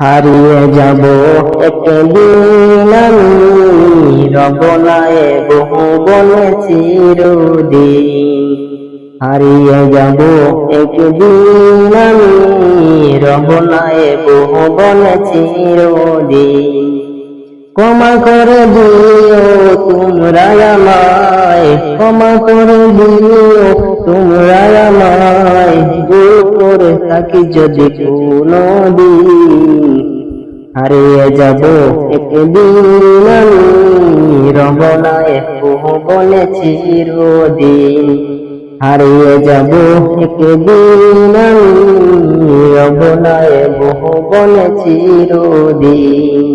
হারিয়ে যাব একদিন আমি রবনায় বহু বলে চিরদিন। হারিয়ে যাব একদিন আমি রবনায় বহু বলে চিরদিন। ক্ষমা করে দিও তোমরা আমায়, ক্ষমা করে দিও তোমরা আমায়। ভুল করে থাকি যদি কোনো দিন হারিয়ে যাব একদিন আমি রবনায় বহু বলে চিরদিন। হারিয়ে যাব একদিন আমি রবনায় বহু বলে চিরদিন।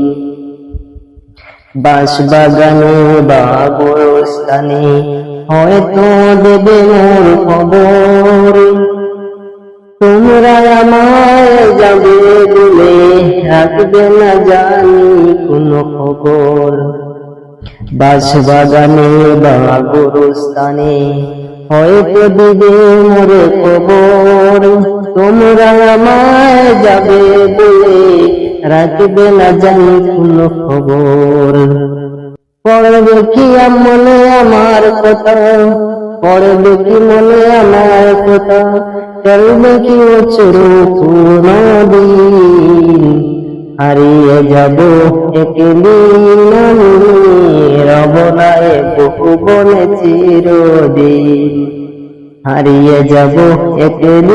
বাঁশ বাগানে বা গোরস্থানে হয়তো দেবে মোর খবর। তোমরা আমায় যাবে রাখবে না জানি কোনো খবর। বাঁশ বাগানে বা গোরস্থানে হয়তো দিবে মোরে খবর তোমরা আমায় যাবে বলে রাখবে না জানি কোনো খবর। পড়বে কি মনে আমার কথা? পড়বে কি মনে আমার কথা? চলবে কি চুরু দিন হারিয়ে যাব একদিন আমি। রবনায় বহু বলে চিরদিন হারিয়ে যাব একদিন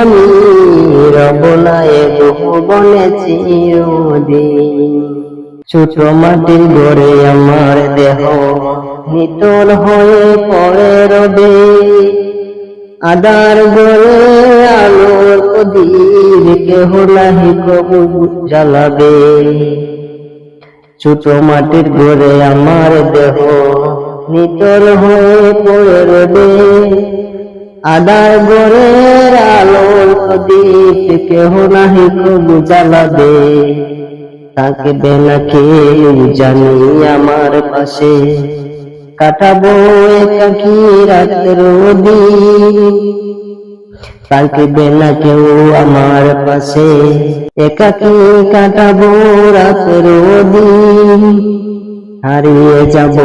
আমি। রবনায় বহু বলে চিরদিন ছোট মাটির গড়ে আমার দেহ নিতর হয়ে পড়ে রবে। আদার গড়ে আলোর প্রদীপ কেহ নাহি কবু জ্বালাবে। ছোট মাটির গড়ে আমার দেহ নিতর হয়ে পড়ে রবে আদার গড়ের আলোর প্রদীপ কেহ নাহি কবু জ্বালাবে। তাকে বেলাকে জানি আমার পাশে। কাটাবো একাকি রাতের দিন তাকে বেলা কেউ আমার পাশে। একাকি কাটাবো রাতের দিন হারিয়ে যাব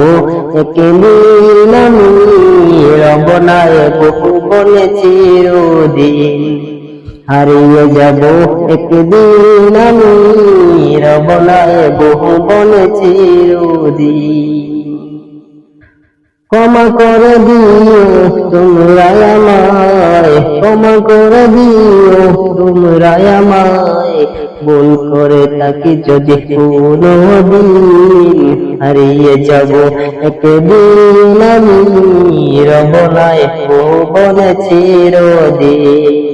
একদিন আমি রবনায় বহু বলে চিরদিন। হারিয়ে যাব একদিন আমি রবনায় বহু বলে চিরদিন। ক্ষমা করে দিও তোমরা আমায়। ক্ষমা করে দিও তোমরা আমায়। ভুল করে থাকি যদি কোনো দিন হারিয়ে যাব একদিন আমি। রবনায় বলে চিরদিন